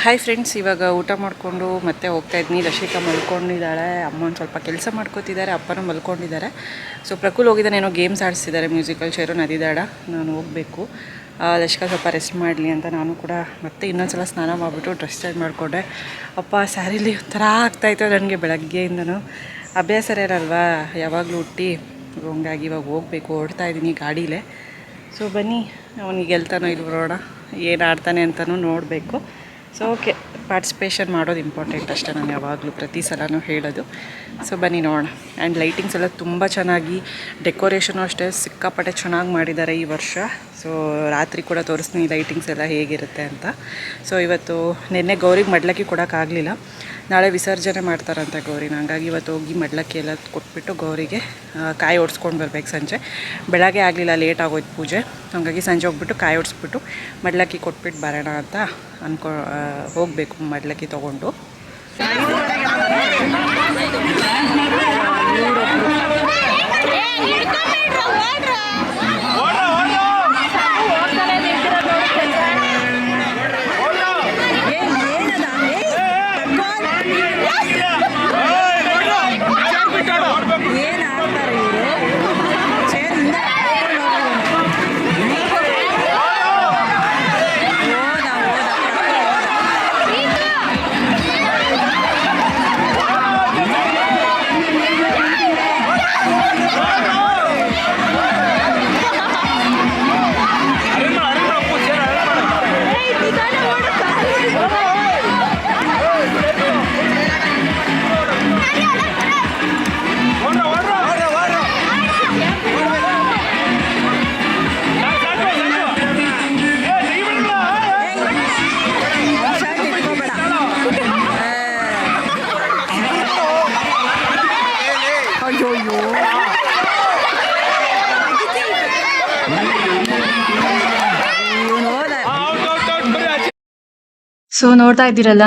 Hi friends ಇವಾಗ ಊಟ ಮಾಡಿಕೊಂಡು ಮತ್ತೆ ಹೋಗ್ತಾ ಇದ್ದೀನಿ ರಶಿಕಾ ಮಲ್ಕೊಂಡಿದ್ದಾಳೆ. ಅಮ್ಮನ ಸ್ವಲ್ಪ ಕೆಲಸ ಮಾಡ್ಕೋತಿದ್ದಾರೆ. ಅಪ್ಪನೂ ಮಲ್ಕೊಂಡಿದ್ದಾರೆ. ಸೊ ಪ್ರಕುಲ್ ಹೋಗಿದ್ದಾನೆ. ಏನೋ ಗೇಮ್ಸ್ ಆಡಿಸ್ತಿದ್ದಾರೆ. ಮ್ಯೂಸಿಕಲ್ ಚೇರು ನದಿದಾಡ ನಾನು ಹೋಗಬೇಕು. ರಶಿಕಾ ಸ್ವಲ್ಪ ರೆಸ್ಟ್ ಮಾಡಲಿ ಅಂತ ನಾನು ಕೂಡ ಮತ್ತೆ ಇನ್ನೊಂದ್ಸಲ ಸ್ನಾನ ಮಾಡಿಬಿಟ್ಟು ಡ್ರೆಸ್ ಚೇಂಜ್ ಮಾಡಿಕೊಂಡೆ. ಅಪ್ಪ ಸ್ಯಾರಿಲಿ ಒಂಥರ ಆಗ್ತಾಯಿತ್ತು ನನಗೆ ಬೆಳಗ್ಗೆಯಿಂದನೂ. ಅಭ್ಯಾಸ ಇರಲ್ವಾ? ಯಾವಾಗಲೂ ಹುಟ್ಟಿ ಹಂಗಾಗಿ ಇವಾಗ ಹೋಗಬೇಕು. ಓಡ್ತಾ ಇದ್ದೀನಿ ಗಾಡೀಲೇ. ಸೊ ಬನ್ನಿ. ಅವನಿಗೆ ಗೆಲ್ತಾನೋ ಇಲ್ಲಿ ಬರೋಣ ಏನು ಆಡ್ತಾನೆ ಅಂತಲೂ ನೋಡಬೇಕು. ಸೊ ಓಕೆ ಪಾರ್ಟಿಸಿಪೇಷನ್ ಮಾಡೋದು ಇಂಪಾರ್ಟೆಂಟ್ ಅಷ್ಟೇ ನಾನು ಯಾವಾಗಲೂ ಪ್ರತಿ ಸಲನೂ ಹೇಳೋದು. ಸೊ ಬನ್ನಿ ನೋಡೋಣ. ಆ್ಯಂಡ್ ಲೈಟಿಂಗ್ಸ್ ಎಲ್ಲ ತುಂಬ ಚೆನ್ನಾಗಿ ಡೆಕೋರೇಷನು ಅಷ್ಟೇ ಸಿಕ್ಕಾಪಟ್ಟೆ ಚೆನ್ನಾಗಿ ಮಾಡಿದ್ದಾರೆ ಈ ವರ್ಷ. ಸೊ ರಾತ್ರಿ ಕೂಡ ತೋರಿಸ್ತೀನಿ ಲೈಟಿಂಗ್ಸ್ ಎಲ್ಲ ಹೇಗಿರುತ್ತೆ ಅಂತ. ಸೊ ಇವತ್ತು ನಿನ್ನೆ ಗೌರಿಗೆ ಮಡ್ಲಕ್ಕಿ ಕೊಡೋಕ್ಕಾಗಲಿಲ್ಲ. ನಾಳೆ ವಿಸರ್ಜನೆ ಮಾಡ್ತಾರಂತೆ ಗೌರಿನ ಹಂಗಾಗಿ ಇವತ್ತು ಹೋಗಿ ಮಡ್ಲಕ್ಕಿ ಎಲ್ಲ ಕೊಟ್ಬಿಟ್ಟು ಗೌರಿಗೆ ಕಾಯಿ ಓಡಿಸ್ಕೊಂಡು ಬರ್ಬೇಕು ಸಂಜೆ. ಬೆಳಗ್ಗೆ ಆಗಲಿಲ್ಲ ಲೇಟ್ ಆಗೋಯ್ತು ಪೂಜೆ. ಹಾಗಾಗಿ ಸಂಜೆ ಹೋಗ್ಬಿಟ್ಟು ಕಾಯಿ ಓಡಿಸ್ಬಿಟ್ಟು ಮಡ್ಲಕ್ಕಿ ಕೊಟ್ಬಿಟ್ಟು ಬರೋಣ ಅಂತ ಅನ್ಕೊ ಹೋಗಬೇಕು ಮಡ್ಲಕ್ಕಿ ತೊಗೊಂಡು. show you ಸೊ ನೋಡ್ತಾ ಇದ್ದೀರಲ್ಲ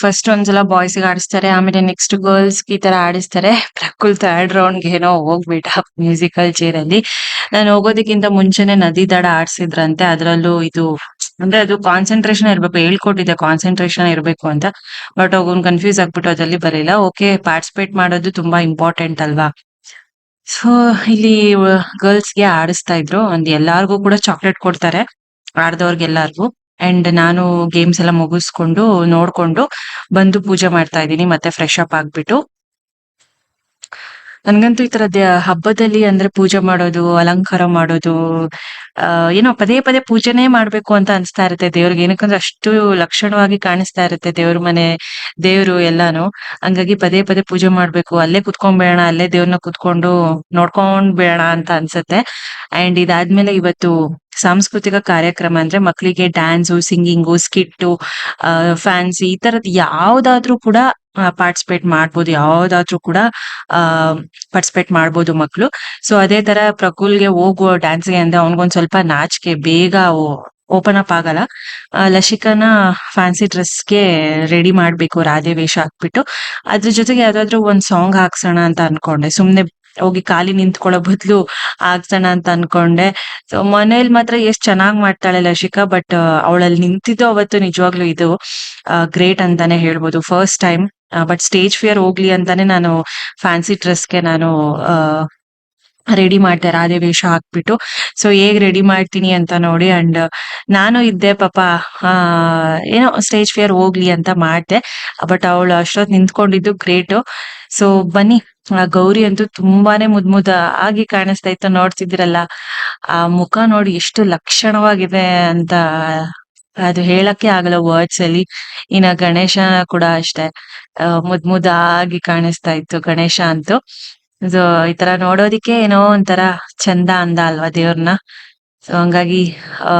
ಫಸ್ಟ್ ಒಂದ್ಸಲ ಬಾಯ್ಸ್ಗೆ ಆಡಿಸ್ತಾರೆ, ಆಮೇಲೆ ನೆಕ್ಸ್ಟ್ ಗರ್ಲ್ಸ್ ಈ ತರ ಆಡಿಸ್ತಾರೆ. ಪ್ರಕುಲ್ ಥರ್ಡ್ ರೌಂಡ್ಗೆ ಏನೋ ಹೋಗ್ಬಿಟ್ಟ ಮ್ಯೂಸಿಕಲ್ ಚೇರ್ ಅಲ್ಲಿ. ನಾನು ಹೋಗೋದಕ್ಕಿಂತ ಮುಂಚೆನೆ ನದಿ ದಡ ಆಡ್ಸಿದ್ರಂತೆ. ಅದ್ರಲ್ಲೂ ಇದು, ಅಂದ್ರೆ ಅದು ಕಾನ್ಸಂಟ್ರೇಷನ್ ಇರ್ಬೇಕು ಹೇಳ್ಕೊಟ್ಟಿದೆ ಕಾನ್ಸಂಟ್ರೇಷನ್ ಇರ್ಬೇಕು ಅಂತ. ಬಟ್ ಅವ್ನ್ ಕನ್ಫ್ಯೂಸ್ ಆಗ್ಬಿಟ್ಟು ಅದ್ರಲ್ಲಿ ಬರಲಿಲ್ಲ. ಓಕೆ ಪಾರ್ಟಿಸಿಪೇಟ್ ಮಾಡೋದು ತುಂಬಾ ಇಂಪಾರ್ಟೆಂಟ್ ಅಲ್ವಾ? ಸೊ ಇಲ್ಲಿ ಗರ್ಲ್ಸ್ಗೆ ಆಡಿಸ್ತಾ ಇದ್ರು. ಒಂದ್ ಎಲ್ಲಾರ್ಗೂ ಕೂಡ ಚಾಕ್ಲೇಟ್ ಕೊಡ್ತಾರೆ. ಆಡ್ದವ್ರಿಗೆಲ್ಲಾರ್ಗು ಅಂಡ್ ನಾನು ಗೇಮ್ಸ್ ಎಲ್ಲ ಮುಗಿಸ್ಕೊಂಡು ನೋಡ್ಕೊಂಡು ಬಂದು ಪೂಜೆ ಮಾಡ್ತಾ ಇದ್ದೀನಿ, ಮತ್ತೆ ಫ್ರೆಶ್ ಅಪ್ ಆಗ್ಬಿಟ್ಟು. ನನ್ಗಂತೂ ಈ ತರ ಹಬ್ಬದಲ್ಲಿ ಅಂದ್ರೆ ಪೂಜೆ ಮಾಡೋದು, ಅಲಂಕಾರ ಮಾಡೋದು ಏನೋ ಪದೇ ಪದೇ ಪೂಜೆನೇ ಮಾಡ್ಬೇಕು ಅಂತ ಅನ್ಸ್ತಾ ಇರುತ್ತೆ. ದೇವ್ರಿಗೆ ಏನಕ್ಕಂದ್ರೆ ಅಷ್ಟು ಲಕ್ಷಣವಾಗಿ ಕಾಣಿಸ್ತಾ ಇರುತ್ತೆ ದೇವ್ರ ಮನೆ, ದೇವ್ರು ಎಲ್ಲಾನು. ಹಂಗಾಗಿ ಪದೇ ಪದೇ ಪೂಜೆ ಮಾಡ್ಬೇಕು. ಅಲ್ಲೇ ಕುತ್ಕೊಂಡ್ಬೇಡ ಅಲ್ಲೇ ದೇವ್ರನ್ನ ಕುತ್ಕೊಂಡು ನೋಡ್ಕೊಂಡ್ಬೇಡ ಅಂತ ಅನ್ಸುತ್ತೆ. ಅಂಡ್ ಇದಾದ್ಮೇಲೆ ಇವತ್ತು ಸಾಂಸ್ಕೃತಿಕ ಕಾರ್ಯಕ್ರಮ ಅಂದ್ರೆ ಮಕ್ಕಳಿಗೆ ಡ್ಯಾನ್ಸು ಸಿಂಗಿಂಗು ಸ್ಕಿಟ್ಟು ಫ್ಯಾನ್ಸಿ ಈ ತರದ್ ಯಾವ್ದಾದ್ರೂ ಕೂಡ ಪಾರ್ಟಿಸಿಪೇಟ್ ಮಾಡ್ಬೋದು. ಯಾವ್ದಾದ್ರೂ ಕೂಡ, ಆ ಪಾರ್ಟಿಸಿಪೇಟ್ ಮಾಡ್ಬೋದು ಮಕ್ಕಳು ಸೊ ಅದೇ ತರ ಪ್ರಕುಲ್ಗೆ ಹೋಗುವ ಡ್ಯಾನ್ಸ್ಗೆ ಅಂದ್ರೆ ಅವನಿಗೊಂದ್ ಸ್ವಲ್ಪ ನಾಚಿಕೆ, ಬೇಗ ಓಪನ್ ಅಪ್ ಆಗಲ್ಲ. ಲಸಿಕನ ಫ್ಯಾನ್ಸಿ ಡ್ರೆಸ್ಗೆ ರೆಡಿ ಮಾಡ್ಬೇಕು, ರಾಧೆ ವೇಷ ಹಾಕ್ಬಿಟ್ಟು. ಅದ್ರ ಜೊತೆಗೆ ಯಾವ್ದಾದ್ರು ಒಂದ್ ಸಾಂಗ್ ಹಾಕ್ಸೋಣ ಅಂತ ಅನ್ಕೊಂಡೆ. ಸುಮ್ನೆ ಹೋಗಿ ಖಾಲಿ ನಿಂತ್ಕೊಳ್ಳೋ ಬದ್ಲು ಆಗ್ಸೋಣ ಅಂತ ಅನ್ಕೊಂಡೆ. ಸೊ ಮನೇಲಿ ಮಾತ್ರ ಎಷ್ಟ್ ಚೆನ್ನಾಗ್ ಮಾಡ್ತಾಳೆ ಲಶಿಕಾ ಬಟ್ ಅವಳಲ್ಲಿ ನಿಂತಿದ್ದು ಅವತ್ತು ನಿಜವಾಗ್ಲೂ ಇದು ಗ್ರೇಟ್ ಅಂತಾನೆ ಹೇಳ್ಬೋದು first time but stage fear ಹೋಗ್ಲಿ ಅಂತಾನೆ ನಾನು ಫ್ಯಾನ್ಸಿ ಡ್ರೆಸ್ಗೆ ನಾನು, ಆ ರೆಡಿ ಮಾಡ್ತೆ ರಾಧೆ ವೇಷ ಹಾಕ್ಬಿಟ್ಟು. ಸೊ ಹೇಗ್ ರೆಡಿ ಮಾಡ್ತೀನಿ ಅಂತ ನೋಡಿ ಅಂಡ್ ನಾನು ಇದ್ದೆ ಪಾಪ ಏನೋ ಸ್ಟೇಜ್ ಫಿಯರ್ ಹೋಗ್ಲಿ ಅಂತ ಮಾಡ್ದೆ. ಬಟ್ ಅವಳು ಅಷ್ಟೊತ್ ನಿಂತ್ಕೊಂಡಿದ್ದು ಗ್ರೇಟ್ ಸೊ ಬನ್ನಿ. ಆ ಗೌರಿ ಅಂತೂ ತುಂಬಾನೇ ಮುದ್ ಮುದ ಆಗಿ ಕಾಣಿಸ್ತಾ ಇತ್ತು ನೋಡ್ತಿದ್ರಲ್ಲ ಆ ಮುಖ ನೋಡಿ ಎಷ್ಟು ಲಕ್ಷಣವಾಗಿದೆ ಅಂತ ಅದು ಹೇಳಕ್ಕೆ ಆಗಲ್ಲ ವರ್ಡ್ಸ್ ಅಲ್ಲಿ. ಇನ್ನ ಗಣೇಶ ಕೂಡ ಅಷ್ಟೇ. ಮುದ್ಮುದ ಮುದ್ ಮುದ್ದಾಗಿ ಕಾಣಿಸ್ತಾ ಇತ್ತು ಗಣೇಶ ಅಂತೂ. ಸೊ ಈ ತರ ನೋಡೋದಿಕ್ಕೆ ಏನೋ ಒಂಥರ ಚಂದ ಅಂದ ಅಲ್ವಾ ದೇವ್ರನ್ನ. ಸೊ ಹಂಗಾಗಿ, ಆ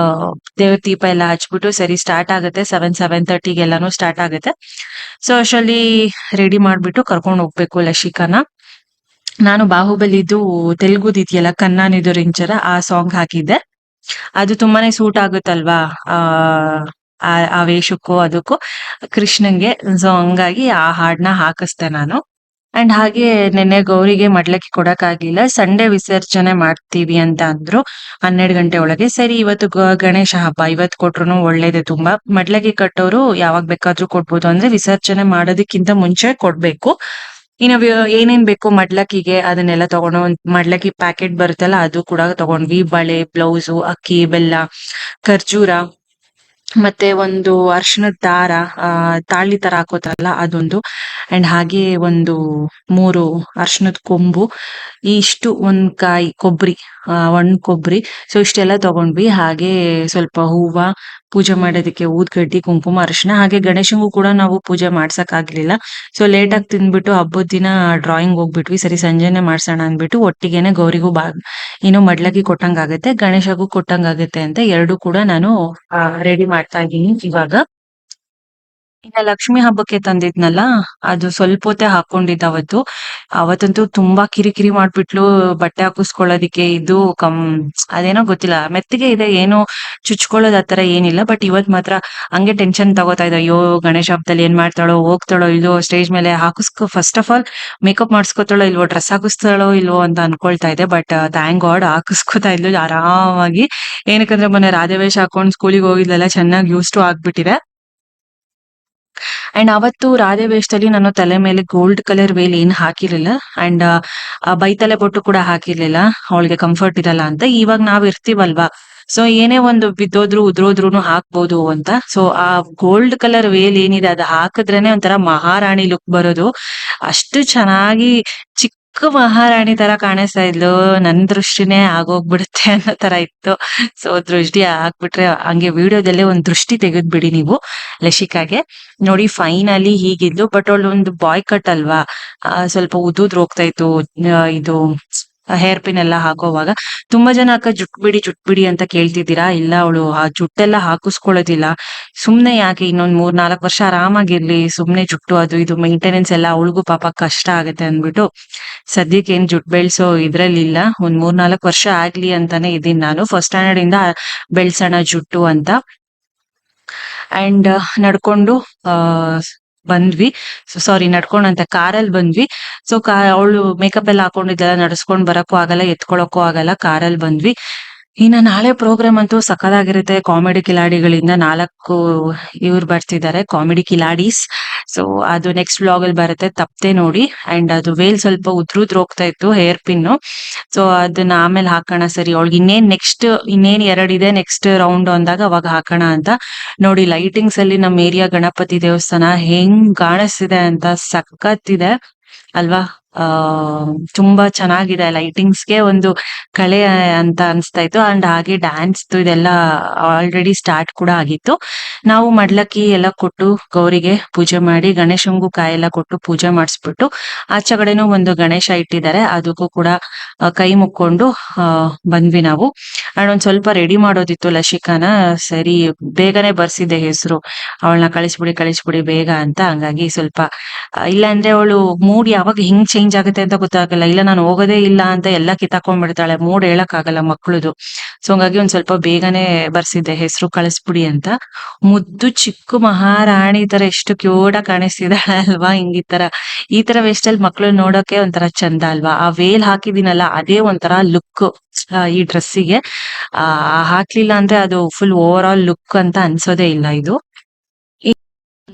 ದೇವ್ರ ದೀಪ ಎಲ್ಲ ಹಚ್ಬಿಟ್ಟು ಸರಿ ಸ್ಟಾರ್ಟ್ ಆಗುತ್ತೆ. ಸೆವೆನ್ ಸೆವೆನ್ ತರ್ಟಿಗೆಲ್ಲಾನು ಸ್ಟಾರ್ಟ್ ಆಗುತ್ತೆ. ಸೊ ಅಷ್ಟರಲ್ಲಿ ರೆಡಿ ಮಾಡ್ಬಿಟ್ಟು ಕರ್ಕೊಂಡು ಹೋಗ್ಬೇಕು ಲಶಿಕಾನ. ನಾನು ಬಾಹುಬಲಿದು ತೆಲುಗುದಿದೆಯಲ್ಲ ಇದೆಯಲ್ಲ ರಿಂಚರ ಆ ಸಾಂಗ್ ಹಾಕಿದ್ದೆ. ಅದು ತುಂಬಾನೇ ಸೂಟ್ ಆಗುತ್ತಲ್ವಾ? ಆ, ಆ- ವೇಷಕ್ಕೂ, ಅದಕ್ಕೂ, ಕೃಷ್ಣನ್ಗೆ ಸೊ ಹಂಗಾಗಿ ಆ ಹಾಡ್ನ ಹಾಕಿಸ್ದೆ ನಾನು. ಅಂಡ್ ಹಾಗೆ ನಿನ್ನೆ ಗೌರಿಗೆ ಮಡ್ಲಕ್ಕಿ ಕೊಡಕ್ಕಾಗ್ಲಿಲ್ಲ ಸಂಡೆ ವಿಸರ್ಜನೆ ಮಾಡ್ತೀವಿ ಅಂತ ಅಂದ್ರು. ಹನ್ನೆರಡು ಗಂಟೆ ಒಳಗೆ, ಸರಿ, ಇವತ್ತು ಗಣೇಶ ಹಬ್ಬ, ಇವತ್ತು ಕೊಟ್ರು ಒಳ್ಳೇದೆ ತುಂಬಾ. ಮಡ್ಲಕ್ಕೆ ಕಟ್ಟೋರು ಯಾವಾಗ ಬೇಕಾದ್ರೂ ಕೊಡ್ಬೋದು. ಅಂದ್ರೆ ವಿಸರ್ಜನೆ ಮಾಡೋದಕ್ಕಿಂತ ಮುಂಚೆ ಕೊಡ್ಬೇಕು. ಇನ್ನು ಏನೇನ್ ಬೇಕು ಮಡ್ಲಕ್ಕಿಗೆ ಅದನ್ನೆಲ್ಲ ತಗೊಂಡು ಮಡ್ಲಕ್ಕಿ ಪ್ಯಾಕೆಟ್ ಬರುತ್ತಲ್ಲ ಅದು ಕೂಡ ತಗೊಂಡ್ವಿ. ಬಳೆ ಬ್ಲೌಸ್ ಅಕ್ಕಿ, ಬೆಲ್ಲ, ಖರ್ಜೂರ ಮತ್ತೆ ಒಂದು ಅರ್ಶಿಣದ ದಾರ, ಆ ತಾಳಿ ತರ ಹಾಕೋತಾರಲ್ಲ ಅದೊಂದು. ಅಂಡ್ ಹಾಗೆ ಒಂದು ಮೂರು ಅರ್ಶಿಣದ ಕೊಂಬು, ಇಷ್ಟು ಒಂದ್ ಕಾಯಿ ಕೊಬ್ಬರಿ ಒಣ ಕೊಬ್ಬರಿ. ಸೊ ಇಷ್ಟೆಲ್ಲ ತಗೊಂಡ್ವಿ. ಹಾಗೆ ಸ್ವಲ್ಪ ಹೂವ ಪೂಜೆ ಮಾಡೋದಕ್ಕೆ ಊದ್ಗಡ್ಡಿ, ಕುಂಕುಮ, ಅರಿಶಿನ, ಹಾಗೆ ಗಣೇಶನ್ಗೂ ಕೂಡ ನಾವು ಪೂಜೆ ಮಾಡ್ಸಕ್ ಆಗ್ಲಿಲ್ಲ ಸೊ ಲೇಟ್ ಆಗಿ ತಿಂದ್ಬಿಟ್ಟು ಹಬ್ಬದ ದಿನ ಡ್ರಾಯಿಂಗ್ ಹೋಗ್ಬಿಟ್ವಿ. ಸರಿ, ಸಂಜೆನೆ ಮಾಡ್ಸೋಣ ಅಂದ್ಬಿಟ್ಟು ಒಟ್ಟಿಗೆನೆ ಗೌರಿಗೂ ಬಾ ಏನು ಮಡ್ಲಕ್ಕಿ ಕೊಟ್ಟಂಗಾಗತ್ತೆ, ಗಣೇಶಗೂ ಕೊಟ್ಟಂಗಾಗತ್ತೆ ಅಂತ ಎರಡು ಕೂಡ ನಾನು ರೆಡಿ ಮಾಡ್ತಾ ಇದ್ದೀನಿ ಇವಾಗ. ಇನ್ನ ಲಕ್ಷ್ಮಿ ಹಬ್ಬಕ್ಕೆ ತಂದಿದ್ನಲ್ಲ, ಅದು ಸ್ವಲ್ಪ ಹೊತ್ತೆ ಹಾಕೊಂಡಿದ್ದ ಅವತ್ತು ಅವತ್ತಂತೂ ತುಂಬಾ ಕಿರಿಕಿರಿ ಮಾಡ್ಬಿಟ್ಲು, ಬಟ್ಟೆ ಹಾಕಿಸ್ಕೊಳ್ಳೋದಿಕ್ಕೆ ಇದು ಕಮ್, ಅದೇನೋ ಗೊತ್ತಿಲ್ಲ. ಮೆತ್ತಿಗೆ ಇದೆ, ಏನು ಚುಚ್ಕೊಳ್ಳೋದ್ ಆತರ ಏನಿಲ್ಲ ಬಟ್ ಇವತ್ ಮಾತ್ರ ಹಂಗೆ ಟೆನ್ಷನ್ ತಗೋತಾ ಇದ್ದ. ಅಯ್ಯೋ, ಗಣೇಶ ಹಬ್ಬದಲ್ಲಿ ಏನ್ ಮಾಡ್ತಾಳೋ, ಹೋಗ್ತಾಳೋ ಇಲ್ವೋ ಸ್ಟೇಜ್ ಮೇಲೆ ಹಾಕಿಸ್ಕೊ ಫಸ್ಟ್ ಆಫ್ ಆಲ್ ಮೇಕಪ್ ಮಾಡಿಸ್ಕೊತಾಳೋ ಇಲ್ವೋ ಡ್ರೆಸ್ ಹಾಕಿಸ್ತಾಳೋ ಇಲ್ವೋ ಅಂತ ಅನ್ಕೊಳ್ತಾ ಇದೆ ಬಟ್ ಥ್ಯಾಂಕ್ ಗಾಡ್ ಹಾಕಿಸ್ಕೊತಾ ಇದ್ಲು. ಆರಾಮಾಗಿ ಏನಕ್ಕಂದ್ರೆ ಮೊನ್ನೆ ರಾಧವೇಶ ಹಾಕೊಂಡ್ ಸ್ಕೂಲಿಗೆ ಹೋಗಿದ್ಲೆಲ್ಲ, ಚೆನ್ನಾಗಿ ಯೂಸ್ ಟು ಆಗ್ಬಿಟ್ಟಿದೆ. ಅಂಡ್ ಅವತ್ತು ರಾಧೆ ವೇಷದಲ್ಲಿ ನಾನು ತಲೆ ಮೇಲೆ ಗೋಲ್ಡ್ ಕಲರ್ ವೇಲ್ ಏನ್ ಹಾಕಿರ್ಲಿಲ್ಲ. ಅಂಡ್ ಬೈತಲೆ ಬೊಟ್ಟು ಕೂಡ ಹಾಕಿರ್ಲಿಲ್ಲ. ಅವಳಿಗೆ ಕಂಫರ್ಟ್ ಇರಲ್ಲ ಅಂತ. ಇವಾಗ ನಾವ್ ಇರ್ತೀವಲ್ವಾ? ಸೊ ಏನೇ ಒಂದು ಬಿದ್ದೋದ್ರು ಉದ್ರೋದ್ರು ಹಾಕ್ಬೋದು ಅಂತ. ಸೊ ಆ ಗೋಲ್ಡ್ ಕಲರ್ ವೇಲ್ ಏನಿದೆ, ಅದು ಹಾಕಿದ್ರೇನೆ ಒಂಥರ ಮಹಾರಾಣಿ ಲುಕ್ ಬರೋದು. ಅಷ್ಟು ಚೆನ್ನಾಗಿ ಚಿಕ್ಕ ಮಹಾರಾಣಿ ತರ ಕಾಣಿಸ್ತಾ ಇದ್ಲು. ನನ್ ದೃಷ್ಟಿನೇ ಆಗೋಗ್ಬಿಡುತ್ತೆ ಅನ್ನೋ ತರ ಇತ್ತು. ಸೊ ದೃಷ್ಟಿ ಆಗ್ಬಿಟ್ರೆ ಹಂಗೆ ವಿಡಿಯೋದಲ್ಲೇ ಒಂದ್ ದೃಷ್ಟಿ ತೆಗೆದ್ಬಿಡಿ ನೀವು ಲಶಿಕಾಗೆ. ನೋಡಿ ಫೈನಲಿ ಹೀಗಿದ್ಲು ಬಟ್ ಅವಳು ಒಂದು ಬಾಯ್ ಕಟ್ ಅಲ್ವಾ ಸ್ವಲ್ಪ ಉದುದ್ ಹೋಗ್ತಾ ಇತ್ತು ಇದು ಹೇರ್ ಪಿನ್ ಎಲ್ಲ ಹಾಕೋವಾಗ ತುಂಬಾ ಜನ ಅಕ್ಕ ಜುಟ್ ಬಿಡಿ ಜುಟ್ ಬಿಡಿ ಅಂತ ಕೇಳ್ತಿದ್ದೀರಾ? ಇಲ್ಲ ಅವಳು ಆ ಜುಟ್ಟೆಲ್ಲ ಹಾಕಿಸ್ಕೊಳ್ಳೋದಿಲ್ಲ. ಸುಮ್ನೆ ಯಾಕೆ ಇನ್ನೊಂದ್ ಮೂರ್ ನಾಲ್ಕು ವರ್ಷ ಆರಾಮಾಗಿರ್ಲಿ ಸುಮ್ನೆ ಜುಟ್ಟು ಅದು ಇದು ಮೇಂಟೆನೆನ್ಸ್ ಎಲ್ಲ ಅವಳಿಗೂ ಪಾಪ ಕಷ್ಟ ಆಗತ್ತೆ ಅಂದ್ಬಿಟ್ಟು ಸದ್ಯಕ್ಕೆ ಏನ್ ಜುಟ್ ಬೆಳ್ಸೋ ಇದ್ರಲ್ಲಿ ಇಲ್ಲ. ಒಂದ್ ಮೂರ್ ನಾಲ್ಕು ವರ್ಷ ಆಗ್ಲಿ ಅಂತಾನೆ ಇದೀನಿ ನಾನು. ಫಸ್ಟ್ ಸ್ಟ್ಯಾಂಡರ್ಡ್ ಇಂದ ಬೆಳ್ಸೋಣ ಜುಟ್ಟು ಅಂತ. ಅಂಡ್ ನಡ್ಕೊಂಡು ಬಂದ್ವಿ. ಸಾರಿ ನಡ್ಕೊಂಡಂತ ಕಾರಲ್ಲಿ ಬಂದ್ವಿ. ಸೊ ಅವಳು ಮೇಕಪ್ ಎಲ್ಲ ಹಾಕೊಂಡಿದ್ದೆಲ್ಲ ನಡ್ಸ್ಕೊಂಡ್ ಬರಕ್ಕೂ ಆಗಲ್ಲ, ಎತ್ಕೊಳಕ್ಕೂ ಆಗಲ್ಲ, ಕಾರಲ್ಲಿ ಬಂದ್ವಿ. ಇನ್ನ ನಾಳೆ ಪ್ರೋಗ್ರಾಮ್ ಅಂತೂ ಸಖತ್ತಾಗಿರುತ್ತೆ. ಕಾಮಿಡಿ ಕಿಲಾಡಿಗಳಿಂದ ನಾಲ್ಕು ಇವ್ರು ಬರ್ತಿದ್ದಾರೆ ಕಾಮಿಡಿ ಕಿಲಾಡೀಸ್. ಸೊ ಅದು ನೆಕ್ಸ್ಟ್ ಬ್ಲಾಗ್ ಅಲ್ಲಿ ಬರುತ್ತೆ. ತಪ್ಪದೆ ನೋಡಿ. ಅಂಡ್ ಅದು ವೇಲ್ ಸ್ವಲ್ಪ ಉದ್ರುದ್ ಹೋಗ್ತಾ ಇತ್ತು ಹೇರ್ ಪಿನ್ ಸೊ ಅದನ್ನ ಆಮೇಲೆ ಹಾಕೋಣ ಸರಿ. ಅವಳಿಗೆ ಇನ್ನೇನ್ ನೆಕ್ಸ್ಟ್ ಇನ್ನೇನ್ ಎರಡಿದೆ ನೆಕ್ಸ್ಟ್ ರೌಂಡ್ ಅಂದಾಗ ಅವಾಗ ಹಾಕೋಣ ಅಂತ. ನೋಡಿ ಲೈಟಿಂಗ್ಸ್ ಅಲ್ಲಿ ನಮ್ಮ ಏರಿಯಾ ಗಣಪತಿ ದೇವಸ್ಥಾನ ಹೆಂಗ್ ಕಾಣಿಸ್ತಿದೆ ಅಂತ ಸಖತ್ತಿದೆ ಅಲ್ವಾ? ಆ, ತುಂಬಾ ಚೆನ್ನಾಗಿದೆ ಲೈಟಿಂಗ್ಸ್ಗೆ ಒಂದು ಕಳೆ ಅಂತ ಅನ್ಸ್ತಾ ಇತ್ತು. ಅಂಡ್ ಹಾಗೆ ಡ್ಯಾನ್ಸ್ ಇದೆಲ್ಲ ಆಲ್ರೆಡಿ ಸ್ಟಾರ್ಟ್ ಕೂಡ ಆಗಿತ್ತು. ನಾವು ಮಡ್ಲಕ್ಕಿ ಎಲ್ಲ ಕೊಟ್ಟು ಗೌರಿಗೆ ಪೂಜೆ ಮಾಡಿ ಗಣೇಶಂಗೂ ಕಾಯಿ ಎಲ್ಲ ಕೊಟ್ಟು ಪೂಜೆ ಮಾಡಿಸ್ಬಿಟ್ಟು ಆಚೆ ಕಡೆನೂ ಒಂದು ಗಣೇಶ ಇಟ್ಟಿದ್ದಾರೆ. ಅದಕ್ಕೂ ಕೂಡ ಕೈ ಮುಕ್ಕೊಂಡು ಬಂದ್ವಿ ನಾವು. ಅಂಡ್ ಒಂದ್ ಸ್ವಲ್ಪ ರೆಡಿ ಮಾಡೋದಿತ್ತು ಲಸಿಕಾನ ಸರಿ, ಬೇಗನೆ ಬರ್ಸಿದ್ದೆ ಹೆಸರು. ಅವಳನ್ನ ಕಳಿಸ್ಬಿಡಿ ಕಳಿಸ್ಬಿಡಿ ಬೇಗ ಅಂತ. ಹಂಗಾಗಿ ಸ್ವಲ್ಪ ಇಲ್ಲ ಅಂದ್ರೆ ಅವಳು ಮೂಡ್ ಯಾವಾಗ ಹಿಂಗ್ ಆಗುತ್ತೆ ಅಂತ ಗೊತ್ತಾಗಲ್ಲ. ಇಲ್ಲ, ನಾನು ಹೋಗೋದೇ ಇಲ್ಲ ಅಂತ ಎಲ್ಲ ಕಿತ್ತಾಕೊಂಡ್ಬಿಡ್ತಾಳೆ. ಮೂಡ್ ಹೇಳಕ್ ಆಗಲ್ಲ ಮಕ್ಳುದು ಸೊ ಹಂಗಾಗಿ ಒಂದ್ ಸ್ವಲ್ಪ ಬೇಗನೆ ಬರ್ಸಿದ್ದೆ. ಹೆಸರು ಕಳಿಸ್ಬಿಡಿ ಅಂತ. ಮುದ್ದು ಚಿಕ್ಕ ಮಹಾರಾಣಿ ತರ ಎಷ್ಟು ಆಗಿ ಕಾಣಿಸ್ತಿದ್ದಾಳೆ ಅಲ್ವಾ? ಹಿಂಗ್ ಈ ತರ. ಈ ತರ ವೇಸ್ಟಲ್ಲಿ ಮಕ್ಳು ನೋಡೋಕೆ ಒಂಥರ ಚಂದ ಅಲ್ವಾ? ಆ ವೇಲ್ ಹಾಕಿದಿನಲ್ಲ ಅದೇ ಒಂಥರ ಲುಕ್ ಈ ಡ್ರೆಸ್ಸಿಗೆ ಆ, ಹಾಕ್ಲಿಲ್ಲ ಅಂದ್ರೆ ಅದು ಫುಲ್ ಓವರ್ ಆಲ್ ಲುಕ್ ಅಂತ ಅನ್ಸೋದೇ ಇಲ್ಲ ಇದು.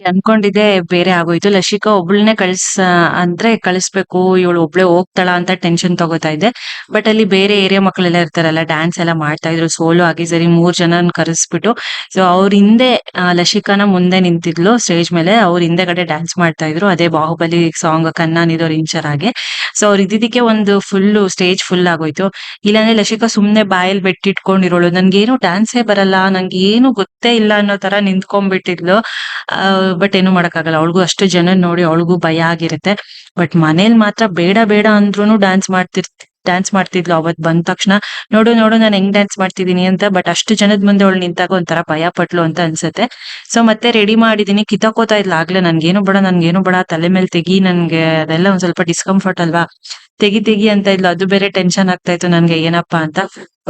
ಅನ್ಕೊಂಡಿದ್ದೆ, ಬೇರೆ ಆಗೋಯ್ತು. ಲಶಿಕಾ ಒಬ್ಳನ್ನೇ ಕಳ್ಸ ಅಂದ್ರೆ ಕಳಿಸ್ಬೇಕು, ಇವಳು ಒಬ್ಳೆ ಹೋಗ್ತಾಳ ಅಂತ ಟೆನ್ಷನ್ ತಗೋತಾ ಇದ್ದೆ. ಬಟ್ ಅಲ್ಲಿ ಬೇರೆ ಏರಿಯಾ ಮಕ್ಕಳೆಲ್ಲ ಇರ್ತಾರಲ್ಲ ಡ್ಯಾನ್ಸ್ ಎಲ್ಲ ಮಾಡ್ತಾ ಇದ್ರು ಸೋಲೋ ಆಗಿ ಸರಿ ಮೂರ್ ಜನ ಕರೆಸ್ಬಿಟ್ಟು. ಸೊ ಅವ್ರ ಹಿಂದೆ ಲಶಿಕಾನ ಮುಂದೆ ನಿಂತಿದ್ಲು ಸ್ಟೇಜ್ ಮೇಲೆ. ಅವ್ರ ಹಿಂದೆಗಡೆ ಡ್ಯಾನ್ಸ್ ಮಾಡ್ತಾ ಇದ್ರು. ಅದೇ ಬಾಹುಬಲಿ ಸಾಂಗ್ ಕನ್ನಾನಿದೋರ್ ಇಂಚರ್ ಹಾಗೆ ಸೊ ಅವ್ರ ಇದ್ದಿದ್ದಕ್ಕೆ ಒಂದು ಫುಲ್ ಸ್ಟೇಜ್ ಫುಲ್ ಆಗೋಯ್ತು. ಇಲ್ಲಾಂದ್ರೆ ಲಶಿಕಾ ಸುಮ್ನೆ ಬಾಯಲ್ಲಿ ಬೆಟ್ಟಿಟ್ಕೊಂಡಿರೋಳು. ನನ್ಗೇನು ಡ್ಯಾನ್ಸೇ ಬರಲ್ಲ ನಂಗೆ ಏನು ಗೊತ್ತೇ ಇಲ್ಲ ಅನ್ನೋ ತರ ನಿಂತ್ಕೊಂಡ್ಬಿಟ್ಟಿದ್ಲು ಬಟ್ ಏನು ಮಾಡಕ್ಕಾಗಲ್ಲ. ಅವಳಿಗೂ ಅಷ್ಟು ಜನ ನೋಡಿ ಅವಳಿಗೂ ಭಯ ಆಗಿರುತ್ತೆ. ಬಟ್ ಮನೇಲಿ ಮಾತ್ರ ಬೇಡ ಬೇಡ ಅಂದ್ರೂ ಡ್ಯಾನ್ಸ್ ಮಾಡ್ತಿರ್ ಡ್ಯಾನ್ಸ್ ಮಾಡ್ತಿದ್ಲು ಅವತ್ ಬಂದ ತಕ್ಷಣ. ನೋಡು ನೋಡು, ನಾನು ಹೆಂಗ್ ಡ್ಯಾನ್ಸ್ ಮಾಡ್ತಿದೀನಿ ಅಂತ ಬಟ್ ಅಷ್ಟು ಜನದ ಮುಂದೆ ಅವಳು ನಿಂತಾಗ ಒಂಥರ ಭಯ ಪಟ್ಲು ಅಂತ ಅನ್ಸುತ್ತೆ. ಸೊ ಮತ್ತೆ ರೆಡಿ ಮಾಡಿದೀನಿ. ಕಿತ್ತಾಕೋತಾ ಇದ್ಲ ಆಗ್ಲೇ. ನನ್ಗೇನು ಬೇಡ ನನ್ಗೇನು ಬೇಡ. ತಲೆ ಮೇಲೆ ತೆಗಿ, ನನ್ಗೆ ಅದೆಲ್ಲ ಒಂದ್ ಸ್ವಲ್ಪ ಡಿಸ್ಕಂಫರ್ಟ್ ಅಲ್ವಾ? ತೆಗಿ ತೆಗಿ ಅಂತ ಇದ್ಲು. ಅದು ಬೇರೆ ಟೆನ್ಷನ್ ಆಗ್ತಾ ಇತ್ತು. ನನ್ಗೆ ಏನಪ್ಪಾ ಅಂತ.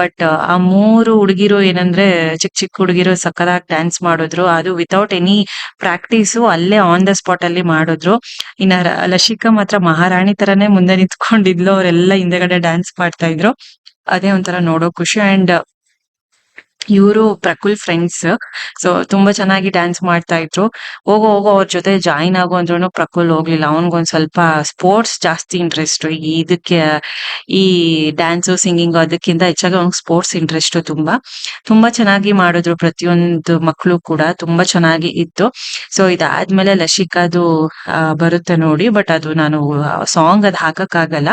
ಬಟ್ ಆ ಮೂರು ಹುಡುಗಿರು ಏನಂದ್ರೆ ಚಿಕ್ಕ ಚಿಕ್ಕ ಹುಡುಗಿರು ಸಕ್ಕದಾಗಿ ಡ್ಯಾನ್ಸ್ ಮಾಡಿದ್ರು. ಅದು ವಿತೌಟ್ ಎನಿ ಪ್ರಾಕ್ಟೀಸ್ ಅಲ್ಲೇ ಆನ್ ದ ಸ್ಪಾಟ್ ಅಲ್ಲಿ ಮಾಡಿದ್ರು. ಇನ್ನ ಲಶಿಕಾ ಮಾತ್ರ ಮಹಾರಾಣಿ ತರನೇ ಮುಂದೆ ನಿಂತ್ಕೊಂಡಿದ್ಲು. ಅವರೆಲ್ಲ ಹಿಂದೆಗಡೆ ಡ್ಯಾನ್ಸ್ ಮಾಡ್ತಾ ಇದ್ರು. ಅದೇ ಒಂಥರ ನೋಡೋ ಖುಷಿ. ಅಂಡ್ ಇವರು ಪ್ರಕುಲ್ ಫ್ರೆಂಡ್ಸ್ ಸೊ ತುಂಬಾ ಚೆನ್ನಾಗಿ ಡ್ಯಾನ್ಸ್ ಮಾಡ್ತಾ ಇದ್ರು. ಹೋಗೋ ಹೋಗೋ ಅವ್ರ ಜೊತೆ ಜಾಯಿನ್ ಆಗೋ ಅಂದ್ರೂ ಪ್ರಕುಲ್ ಹೋಗ್ಲಿಲ್ಲ. ಅವನ್ಗೊಂದ್ ಸ್ವಲ್ಪ ಸ್ಪೋರ್ಟ್ಸ್ ಜಾಸ್ತಿ ಇಂಟ್ರೆಸ್ಟ್ ಇದಕ್ಕೆ, ಈ ಡ್ಯಾನ್ಸ್ ಸಿಂಗಿಂಗ್ ಅದಕ್ಕಿಂತ ಹೆಚ್ಚಾಗಿ ಅವ್ನಿಗೆ ಸ್ಪೋರ್ಟ್ಸ್ ಇಂಟ್ರೆಸ್ಟ್ ತುಂಬಾ. ತುಂಬಾ ಚೆನ್ನಾಗಿ ಮಾಡಿದ್ರು ಪ್ರತಿಯೊಂದು ಮಕ್ಕಳು ಕೂಡ. ತುಂಬಾ ಚೆನ್ನಾಗಿ ಇತ್ತು. ಸೊ ಇದಾದ್ಮೇಲೆ ಲಶಿಕಾದು ಬರುತ್ತೆ ನೋಡಿ. ಬಟ್ ಅದು ನಾನು ಸಾಂಗ್ ಅದ್ ಹಾಕಕ್ಕಾಗಲ್ಲ.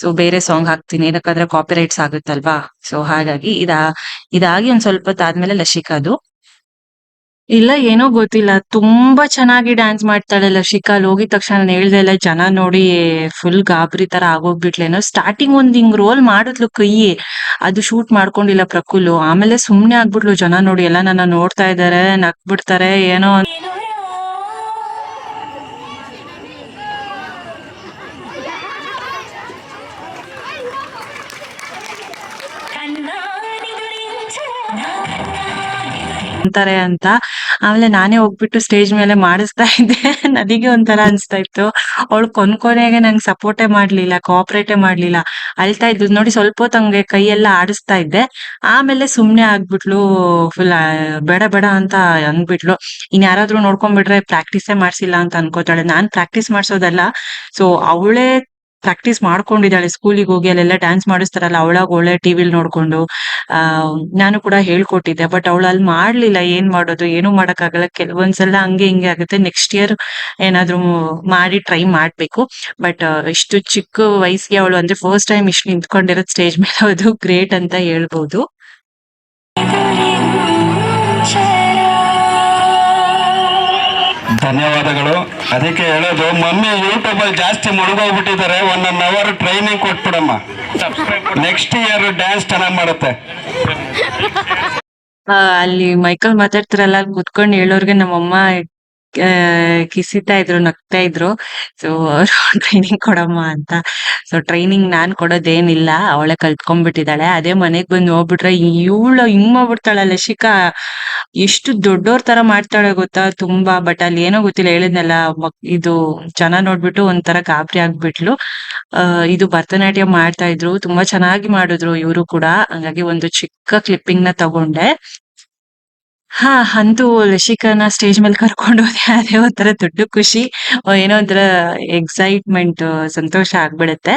ಸೊ ಬೇರೆ ಸಾಂಗ್ ಹಾಕ್ತೀನಿ. ಏನಕ್ಕಂದ್ರೆ ಕಾಪಿರೈಟ್ಸ್ ಆಗುತ್ತಲ್ವಾ? ಸೊ ಹಾಗಾಗಿ ಇದಾ, ಇದಾಗಿ ಒಂದ್ ಸ್ವಲ್ಪ ಹೊತ್ತಾದ್ಮೇಲೆ ಲಶಿಕಾದು ಇಲ್ಲ, ಏನೋ ಗೊತ್ತಿಲ್ಲ. ತುಂಬಾ ಚೆನ್ನಾಗಿ ಡ್ಯಾನ್ಸ್ ಮಾಡ್ತಾಳೆ ಲಶಿಕಾ. ಅಲ್ಲಿ ಹೋಗಿದ ತಕ್ಷಣ ಹೇಳ್ದೆ ಇಲ್ಲ ಜನ ನೋಡಿ ಫುಲ್ ಗಾಬರಿ ತರ ಆಗೋಗ್ಬಿಟ್ಲೇನೋ ಸ್ಟಾರ್ಟಿಂಗ್ ಒಂದ್ ಹಿಂಗ್ ರೋಲ್ ಮಾಡಿದ್ಲು ಕೈ ಅದು ಶೂಟ್ ಮಾಡ್ಕೊಂಡಿಲ್ಲ ಪ್ರಕುಲು ಆಮೇಲೆ ಸುಮ್ನೆ ಆಗ್ಬಿಟ್ಲು ಜನ ನೋಡಿ. ಎಲ್ಲ ನನ್ನ ನೋಡ್ತಾ ಇದಾರೆ ನಕ್ಬಿಡ್ತಾರೆ ಏನೋ ಅಂತಾರೆ ಅಂತ. ಆಮೇಲೆ ನಾನೇ ಹೋಗ್ಬಿಟ್ಟು ಸ್ಟೇಜ್ ಮೇಲೆ ಮಾಡಿಸ್ತಾ ಇದ್ದೆ. ನದಿಗೆ ಒಂಥರ ಅನ್ಸ್ತಾ ಇತ್ತು. ಅವಳು ಕೊನ್ ಕೊನೆಗೆ ನಂಗೆ ಸಪೋರ್ಟೆ ಮಾಡ್ಲಿಲ್ಲ ಕೋಆಪರೇಟೇ ಮಾಡ್ಲಿಲ್ಲ. ಅಳ್ತಾ ಇದ್ದು ನೋಡಿ ಸ್ವಲ್ಪ ತಂಗೆ ಕೈಯೆಲ್ಲ ಆಡಿಸ್ತಾ ಇದ್ದೆ. ಆಮೇಲೆ ಸುಮ್ನೆ ಆಗ್ಬಿಟ್ಲು ಫುಲ್ ಬೇಡ ಬೇಡ ಅಂತ ಅಂದ್ಬಿಟ್ಲು. ಇನ್ ಯಾರಾದ್ರೂ ನೋಡ್ಕೊಂಡ್ಬಿಟ್ರೆ ಪ್ರಾಕ್ಟೀಸೇ ಮಾಡ್ಸಿಲ್ಲ ಅಂತ ಅನ್ಕೋತಾಳೆ. ನಾನ್ ಪ್ರಾಕ್ಟೀಸ್ ಮಾಡ್ಸೋದಲ್ಲ. ಸೊ ಅವಳೇ ಪ್ರಾಕ್ಟೀಸ್ ಮಾಡ್ಕೊಂಡಿದ್ದಾಳೆ ಸ್ಕೂಲಿಗೆ ಹೋಗಿ ಅಲ್ಲೆಲ್ಲ ಡ್ಯಾನ್ಸ್ ಮಾಡಿಸ್ತಾರಲ್ಲ, ಅವಳಾಗ ಒಳ್ಳೆ ಟಿವಿಲ್ ನೋಡ್ಕೊಂಡು. ಆ, ನಾನು ಕೂಡ ಹೇಳ್ಕೊಟ್ಟಿದ್ದೆ ಬಟ್ ಅವಳು ಅಲ್ಲಿ ಮಾಡ್ಲಿಲ್ಲ, ಏನ್ ಮಾಡೋದು, ಏನು ಮಾಡಕ್ಕಾಗಲ್ಲ. ಕೆಲವೊಂದ್ಸಲ ಹಂಗೆ ಹಿಂಗೆ ಆಗುತ್ತೆ. ನೆಕ್ಸ್ಟ್ ಇಯರ್ ಏನಾದ್ರು ಮಾಡಿ ಟ್ರೈ ಮಾಡ್ಬೇಕು. ಬಟ್ ಇಷ್ಟು ಚಿಕ್ಕ ವಯಸ್ಸಿಗೆ ಅವಳು ಅಂದ್ರೆ ಫಸ್ಟ್ ಟೈಮ್ ಇಷ್ಟು ನಿಂತ್ಕೊಂಡಿರೋದು ಸ್ಟೇಜ್ ಮೇಲೆ ಅದು ಗ್ರೇಟ್ ಅಂತ ಹೇಳ್ಬೋದು. ಧನ್ಯವಾದಗಳು. ಅದಕ್ಕೆ ಹೇಳೋದು, ಮಮ್ಮಿ ಯೂಟ್ಯೂಬ್ ಅಲ್ಲಿ ಜಾಸ್ತಿ ಮುಳುಗೋಗ್ಬಿಟ್ಟಿದ್ದಾರೆ. ಒನ್ ಅನ್ ಅವರ್ ಟ್ರೈನಿಂಗ್ ಕೊಟ್ಬಿಡಮ್ಮ. ನೆಕ್ಸ್ಟ್ ಇಯರ್ ಡ್ಯಾನ್ಸ್ ಚೆನ್ನಾಗಿ ಮಾಡುತ್ತೆ. ಅಲ್ಲಿ ಮೈಕಲ್ ಮಾತಾಡ್ತಾರಲ್ಲ ಕುತ್ಕೊಂಡು ಹೇಳೋರ್ಗೆ ನಮ್ಮಮ್ಮ ಕಿಸಿತಾ ಇದ್ರು, ನಗ್ತಾ ಇದ್ರು. ಸೊ ಅವ್ರು ಟ್ರೈನಿಂಗ್ ಕೊಡಮ್ಮ ಅಂತ. ಸೊ ಟ್ರೈನಿಂಗ್ ನಾನ್ ಕೊಡೋದೇನಿಲ್ಲ. ಅವಳೆ ಕಲ್ತ್ಕೊಂಡ್ಬಿಟ್ಟಿದ್ದಾಳೆ. ಅದೇ ಮನೆಗ್ ಬಂದು ನೋಡ್ಬಿಟ್ರೆ ಇವಳು ಹಿಂಗ್ ಮಾಡ್ಬಿಡ್ತಾಳಲ್ಲ ಲಶಿಕಾ ಎಷ್ಟು ದೊಡ್ಡೋರ್ ತರ ಮಾಡ್ತಾಳೆ ಗೊತ್ತಾ ತುಂಬಾ. ಬಟ್ ಅಲ್ಲಿ ಏನೋ ಗೊತ್ತಿಲ್ಲ, ಹೇಳಿದ್ನಲ್ಲ ಇದು ಜನ ನೋಡ್ಬಿಟ್ಟು ಒಂಥರ ಗಾಬರಿ ಆಗ್ಬಿಟ್ಲು. ಇದು ಭರತನಾಟ್ಯ ಮಾಡ್ತಾ ಇದ್ರು. ತುಂಬಾ ಚೆನ್ನಾಗಿ ಮಾಡಿದ್ರು ಇವರು ಕೂಡ. ಹಂಗಾಗಿ ಒಂದು ಚಿಕ್ಕ ಕ್ಲಿಪ್ಪಿಂಗ್ನ ತಗೊಂಡೆ. ಹಾ, ಅಂತೂ ಲಶಿಕಾನ ಸ್ಟೇಜ್ ಮೇಲೆ ಕರ್ಕೊಂಡು ಹೋದೆ ಅದೇ ಒಂಥರ ದೊಡ್ಡ ಖುಷಿ. ಏನೋ ಒಂಥರ ಎಕ್ಸೈಟ್ಮೆಂಟ್ ಸಂತೋಷ ಆಗ್ಬಿಡುತ್ತೆ.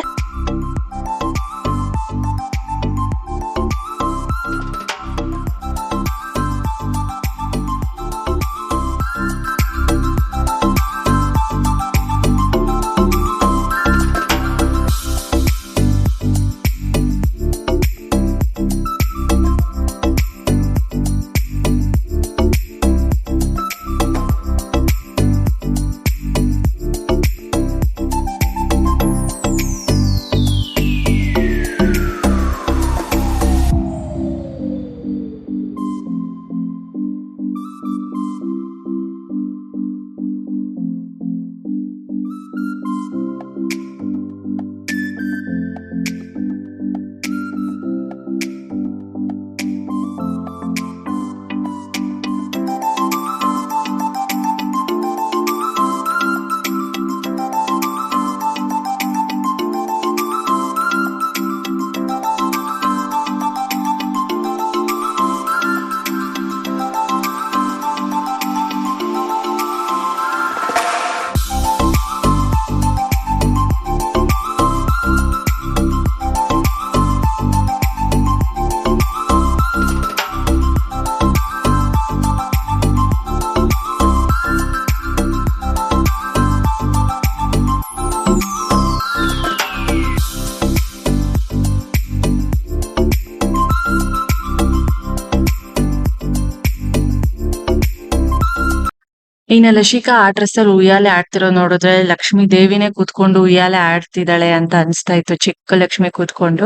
ಇನ್ನ ಲಶಿಕಾ ಆ ಅಲ್ಲಿ ಉಯ್ಯಾಲೆ ಆಡ್ತಿರೋ ನೋಡಿದ್ರೆ ಲಕ್ಷ್ಮೀ ದೇವಿನೇ ಕೂತ್ಕೊಂಡು ಉಯ್ಯಾಲೆ ಆಡ್ತಿದ್ದಾಳೆ ಅಂತ ಅನ್ಸ್ತಾ ಇತ್ತು. ಚಿಕ್ಕ ಲಕ್ಷ್ಮಿ ಕೂತ್ಕೊಂಡು.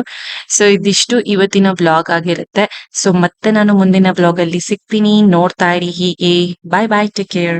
ಸೊ ಇದಿಷ್ಟು ಇವತ್ತಿನ ಬ್ಲಾಗ್ ಆಗಿರುತ್ತೆ. ಸೊ ಮತ್ತೆ ನಾನು ಮುಂದಿನ ಬ್ಲಾಗ್ ಅಲ್ಲಿ ಸಿಗ್ತೀನಿ. ನೋಡ್ತಾ ಇರಿ ಹೀಗೆ. ಬಾಯ್ ಬಾಯ್ ಟೇಕ್ ಕೇರ್